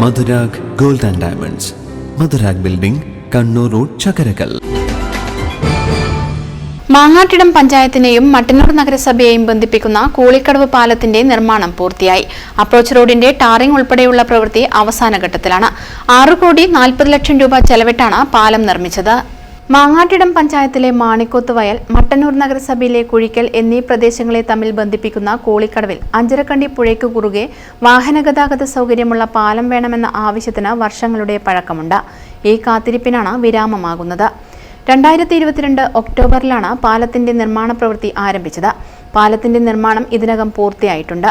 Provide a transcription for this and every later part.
Madhurag gold and diamonds. Madhurag building Kannur road Chakkarakkal Mangattidam പഞ്ചായത്തിനെയും Mattannur നഗരസഭയെയും ബന്ധിപ്പിക്കുന്ന കൂളിക്കടവ് പാലത്തിന്റെ നിർമ്മാണം പൂർത്തിയായി. അപ്രോച്ച് റോഡിന്റെ ടാറിംഗ് ഉൾപ്പെടെയുള്ള പ്രവൃത്തി അവസാന ഘട്ടത്തിലാണ് ആറു കോടി നാൽപ്പത് ലക്ഷം രൂപ ചെലവിട്ടാണ് പാലം നിർമ്മിച്ചത്. മാങ്ങാട്ടിടം പഞ്ചായത്തിലെ മാണിക്കോത്ത് വയൽ മട്ടന്നൂർ നഗരസഭയിലെ കുഴിക്കൽ എന്നീ പ്രദേശങ്ങളെ തമ്മിൽ ബന്ധിപ്പിക്കുന്ന കോളിക്കടവിൽ അഞ്ചരക്കണ്ടി പുഴയ്ക്ക് കുറുകെ വാഹനഗതാഗത സൗകര്യമുള്ള പാലം വേണമെന്ന ആവശ്യത്തിന് വർഷങ്ങളുടെ പഴക്കമുണ്ട്. ഈ കാത്തിരിപ്പിനാണ് വിരാമമാകുന്നത്. രണ്ടായിരത്തി ഇരുപത്തിരണ്ട് ഒക്ടോബറിലാണ് പാലത്തിന്റെ നിർമ്മാണ പ്രവൃത്തി ആരംഭിച്ചത്. പാലത്തിന്റെ നിർമ്മാണം ഇതിനകം പൂർത്തിയായിട്ടുണ്ട്.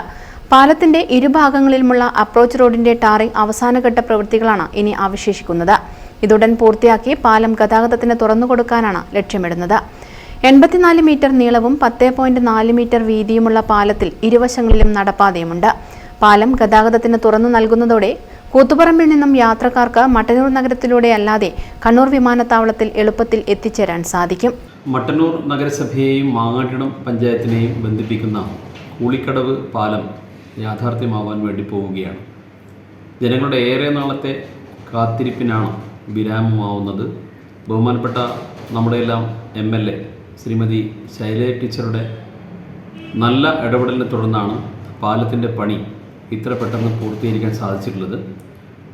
പാലത്തിന്റെ ഇരുഭാഗങ്ങളിലുമുള്ള അപ്രോച്ച് റോഡിന്റെ ടാറിംഗ് അവസാനഘട്ട പ്രവൃത്തികളാണ് ഇനി അവശേഷിക്കുന്നത്. ഇതുടൻ പൂർത്തിയാക്കി പാലം ഗതാഗതത്തിന് തുറന്നുകൊടുക്കാനാണ് ലക്ഷ്യമിടുന്നത്. എൺപത്തിനാല് മീറ്റർ നീളവും പത്ത് പോയിന്റ് നാല് മീറ്റർ വീതിയുമുള്ള പാലത്തിൽ ഇരുവശങ്ങളിലും നടപ്പാതയുമുണ്ട്. പാലം ഗതാഗതത്തിന് തുറന്നു നൽകുന്നതോടെ കൂത്തുപറമ്പിൽ നിന്നും യാത്രക്കാർക്ക് മട്ടന്നൂർ നഗരത്തിലൂടെ അല്ലാതെ കണ്ണൂർ വിമാനത്താവളത്തിൽ എളുപ്പത്തിൽ എത്തിച്ചേരാൻ സാധിക്കും. മട്ടന്നൂർ നഗരസഭയെയും മാങ്ങാട്ടിടം പഞ്ചായത്തിനെയും ബന്ധിപ്പിക്കുന്ന കൂളിക്കടവ് പാലം യാഥാർത്ഥ്യമാവാൻ വേണ്ടി പോവുകയാണ്. ജനങ്ങളുടെ ഏറെ നാളത്തെ കാത്തിരിപ്പിനാണ് വിരാമമാവുന്നത്. ബഹുമാനപ്പെട്ട നമ്മുടെ എല്ലാം M L A Srimathi Shailaja ടീച്ചറുടെ നല്ല ഇടപെടലിനെ തുടർന്നാണ് പാലത്തിന്റെ പണി ഇത്ര പെട്ടെന്ന് പൂർത്തീകരിക്കാൻ സാധിച്ചിട്ടുള്ളത്.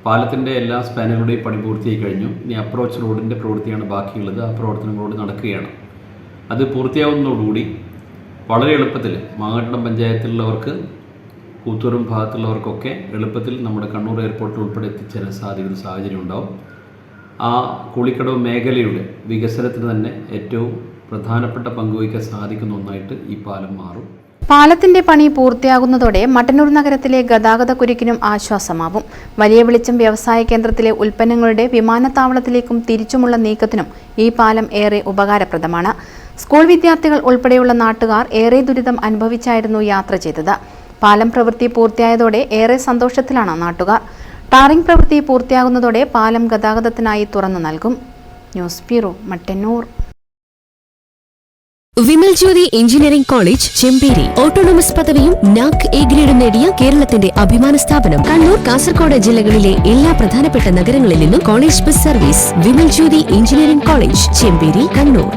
പാലത്തിന്റെ എല്ലാ സ്പാനുകളുടെയും പണി പൂർത്തിയായി കഴിഞ്ഞു. ഇനി അപ്രോച്ച് റോഡിന്റെ പ്രവൃത്തിയാണ് ബാക്കിയുള്ളത്. ആ പ്രവർത്തനങ്ങളോട് നടക്കുകയാണ്. അത് പൂർത്തിയാവുന്നതോടുകൂടി വളരെ എളുപ്പത്തിൽ മാങ്ങാട്ടണം പഞ്ചായത്തിലുള്ളവർക്ക് കൂത്തൂരും ഭാഗത്തുള്ളവർക്കൊക്കെ എളുപ്പത്തിൽ നമ്മുടെ കണ്ണൂർ എയർപോർട്ടിൽ ഉൾപ്പെടെ എത്തിച്ചേരാൻ സാധിക്കുന്ന സാഹചര്യം ഉണ്ടാവും. ആ കുളിക്കടവ് മേഖലയുടെ വികസനത്തിന് തന്നെ ഏറ്റവും പ്രധാനപ്പെട്ട പങ്കുവയ്ക്കാൻ സാധിക്കുന്ന ഒന്നായിട്ട് ഈ പാലം മാറും. പാലത്തിന്റെ പണി പൂർത്തിയാകുന്നതോടെ മട്ടന്നൂർ നഗരത്തിലെ ഗതാഗത കുരുക്കിനും ആശ്വാസമാവും. വലിയ വെളിച്ചം വ്യവസായ കേന്ദ്രത്തിലെ ഉൽപ്പന്നങ്ങളുടെ വിമാനത്താവളത്തിലേക്കും തിരിച്ചുമുള്ള നീക്കത്തിനും ഈ പാലം ഏറെ ഉപകാരപ്രദമാണ്. സ്കൂൾ വിദ്യാർത്ഥികൾ ഉൾപ്പെടെയുള്ള നാട്ടുകാർ ഏറെ ദുരിതം അനുഭവിച്ചായിരുന്നു യാത്ര ചെയ്തത്. പാലം പ്രവൃത്തി പൂർത്തിയായതോടെ ഏറെ സന്തോഷത്തിലാണ് നാട്ടുകാർ. ടാറിംഗ് പ്രവൃത്തി പൂർത്തിയാകുന്നതോടെ പാലം ഗതാഗതത്തിനായി തുറന്നു നൽകും. News bureau Mattannur. Vimal Jyothi engineering college Chemperi. Autonomous പദവിയും നാക് എ ഗ്രേഡും നേടിയ കേരളത്തിന്റെ അഭിമാന സ്ഥാപനം. കണ്ണൂർ കാസർഗോഡ് ജില്ലകളിലെ എല്ലാ പ്രധാനപ്പെട്ട നഗരങ്ങളിൽ നിന്നും college bus service. Vimal Jyothi engineering college Chemperi Kannur.